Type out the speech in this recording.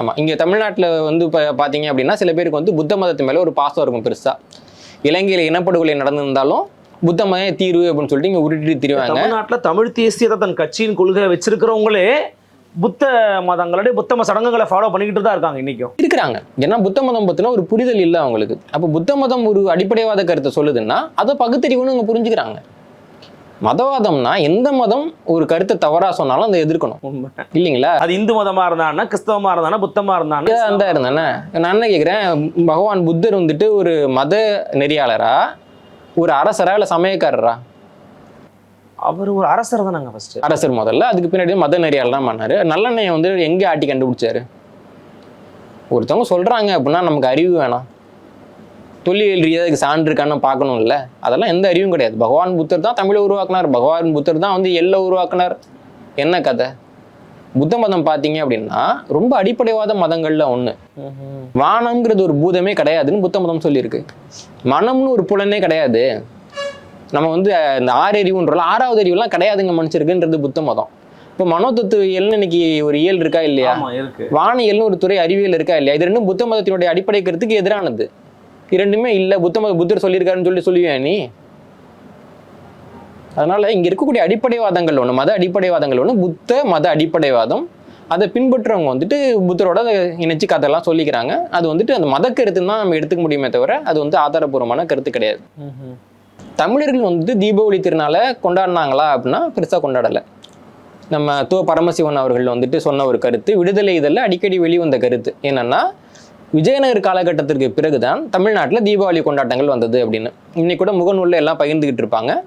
ஆமா இங்க தமிழ்நாட்டுல வந்து இப்போ பாத்தீங்க அப்படின்னா சில பேருக்கு வந்து புத்த மதத்து மேல ஒரு பாசம் இருக்கும் பெருசா. இலங்கையில இனப்படுகொலை நடந்திருந்தாலும் புத்த மத தீர்வு அப்படின்னு சொல்லிட்டு இங்க உருட்டிட்டு திரிவாங்க. தமிழ்நாட்டுல தமிழ் தேசியத்தை தன் கட்சியின் கொள்கை வச்சிருக்கிறவங்களே புத்த மதங்களுடைய புத்த மத சடங்குகளை ஃபாலோ பண்ணிக்கிட்டு தான் இருக்காங்க இன்னைக்கும். இருக்கிறாங்க. ஏன்னா புத்த மதம் பத்தின ஒரு புரிதல் இல்லை அவங்களுக்கு. அப்போ புத்த மதம் ஒரு அடிப்படைவாத கருத்தை சொல்லுதுன்னா அதை பகுத்தறிவுன்னு இவங்க புரிஞ்சுக்கிறாங்க. மதவாதம்னா எந்த மதம் ஒரு கருத்தை தவறா சொன்னாலும் அதை எதிர்க்கணும். இல்லைங்களா? அது இந்து மதமா இருந்தானா கிறிஸ்தவமா இருந்தானா புத்தமா இருந்தானா அந்த இருந்தானே நான் என்ன கேட்குறேன் பகவான் புத்தர் வந்துட்டு ஒரு மத நெறியாளரா? ஒரு அரசரா இல்லை சமயக்காரரா? அவர் ஒரு அரசர் தானங்க ஃபர்ஸ்ட் அரசர் முதல்ல. அதுக்கு பின்னாடி மத நெறியாளர் தான் பண்ணாரு. நல்லெண்ணெயை வந்து எங்கே ஆட்டி கண்டுபிடிச்சாரு? ஒருத்தவங்க சொல்றாங்க அப்படின்னா நமக்கு அறிவு வேணாம். தொல்லியல் ரீதியாக அதுக்கு சான்று இருக்கான்னு பார்க்கணும்ல? அதெல்லாம் எந்த அறிவும் கிடையாது. பகவான் புத்தர் தான் தமிழை உருவாக்குனார். பகவான் புத்தர் தான் வந்து எல்லை உருவாக்குனார். என்ன கதை? புத்த மதம் பார்த்தீங்க அப்படின்னா ரொம்ப அடிப்படைவாத மதங்கள்ல ஒன்று வானம்ங்கிறது ஒரு பூதமே கிடையாதுன்னு புத்த மதம் சொல்லியிருக்கு. மனம்னு ஒரு புலனே கிடையாது. நம்ம வந்து இந்த ஆறு அறிவுன்றோம் ஆறாவது அறிவுலாம் கிடையாதுங்க மனுஷருக்குன்றது புத்த மதம். இப்போ மனோதத்துவியல்னு இன்னைக்கு ஒரு இயல் இருக்கா இல்லையா? வானியல்னு ஒரு துறை அறிவியல் இருக்கா இல்லையா? இது ரெண்டும் புத்த மதத்தினுடைய அடிப்படை கருத்துக்கு எதிரானது. இரண்டுமே இல்லை. புத்த மத புத்தர் சொல்லியிருக்காருன்னு சொல்லி சொல்லுவியா நீ? அதனால இங்க இருக்கக்கூடிய அடிப்படைவாதங்கள் ஒன்று மத அடிப்படைவாதங்கள் ஒன்று புத்த மத அடிப்படைவாதம். அதை பின்பற்றுறவங்க வந்துட்டு புத்தரோட அதை இணைச்சு கதையெல்லாம் சொல்லிக்கிறாங்க. அது வந்துட்டு அந்த மத கருத்துன்னு தான் நம்ம எடுத்துக்க முடியுமே தவிர அது வந்து ஆதாரபூர்வமான கருத்து கிடையாது. தமிழர்கள் வந்துட்டு தீபாவளி திருநாளை கொண்டாடினாங்களா அப்படின்னா பெருசாக கொண்டாடலை. நம்ம தோ பரமசிவன் அவர்கள் வந்துட்டு சொன்ன ஒரு கருத்து விடுதலை இதழில் அடிக்கடி வெளிவந்த கருத்து. என்னன்னா விஜயநகர் காலகட்டத்திற்கு பிறகுதான் தமிழ்நாட்டில் தீபாவளி கொண்டாட்டங்கள் வந்தது அப்படின்னு. இன்னைக்கு கூட முகநூலில் எல்லாம் பகிர்ந்துகிட்டு இருப்பாங்க.